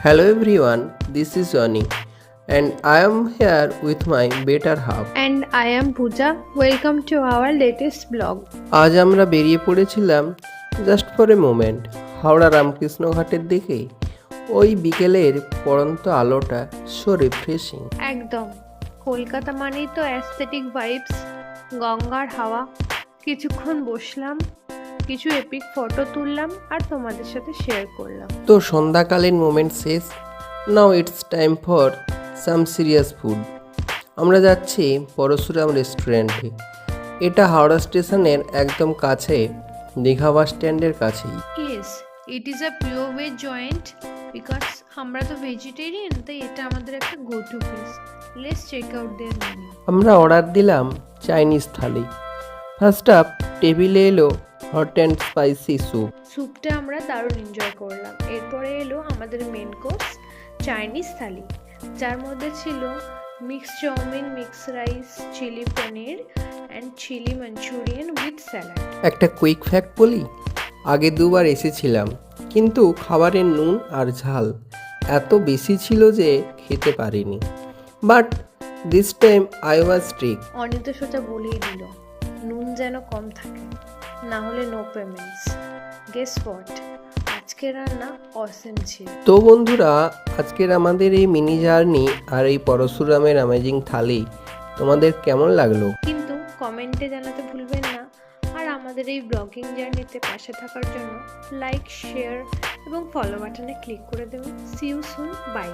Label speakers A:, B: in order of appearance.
A: Hello everyone, this is Johnny and I am here with my better half.
B: and I am Pooja. Welcome to our latest blog.
A: আজ আমরা বেরিয়ে পড়েছিলাম just for a moment Howrah Ramakrishna ঘাটের দিকে ওই বিকেলের পড়ন্ত আলোটা সো রিফ্রেশিং
B: একদম কলকাতা মানেই তো অ্যাস্থেটিক ভাইবস গঙ্গার হাওয়া কিছুক্ষণ বসলাম কিছু এপিক ফটো তুললাম আর তোমাদের সাথে শেয়ার করলাম।
A: তো সন্ধ্যাকালীন মোমেন্ট শেষ। Now it's time for some serious food আমরা যাচ্ছি পরশুরাম রেস্টুরেন্টে এটা হাওড়া স্টেশনের একদম কাছে দীঘা বাস স্ট্যান্ডের কাছেই।
B: Yes it is a pure veg joint because আমরা তো ভেজিটেরিয়ান তাই এটা আমাদের একটা go to place let's check out their menu
A: আমরা অর্ডার দিলাম চাইনিজ থালি। ফার্স্ট আপ টেবিলে এলো হট অ্যান্ড স্পাইসি স্যুপ
B: স্যুপটা আমরা দারুণ এনজয় করলাম। এরপরে এলো আমাদের মেন কোর্স চাইনিজ থালি যার মধ্যে ছিল mix chow mein mix rice chilli paneer and chilli Manchurian with salad
A: একটা কুইক ফ্যাক্ট বলি? আগে দুবার এসেছিলাম কিন্তু খাবারের নুন আর ঝাল এত বেশি ছিল যে খেতে পারিনি। But this time I was strict
B: Anit সোজা বলেই দিল নুন যেন কম থাকে। না হলে নো পেমেন্টস গেস হোয়াট আজকে রান্না অসেম ছিল।
A: তো বন্ধুরা আজকের আমাদের এই মিনি জার্নি আর এই পরশুরামের অ্যামেজিং থালি তোমাদের কেমন লাগল?
B: কিন্তু কমেন্টে জানাতে ভুলবেন না। আর আমাদের এই ব্লগিং জার্নিতে পাশে থাকার জন্য লাইক শেয়ার এবং ফলো বাটনে ক্লিক করে দেবেন। C you soon by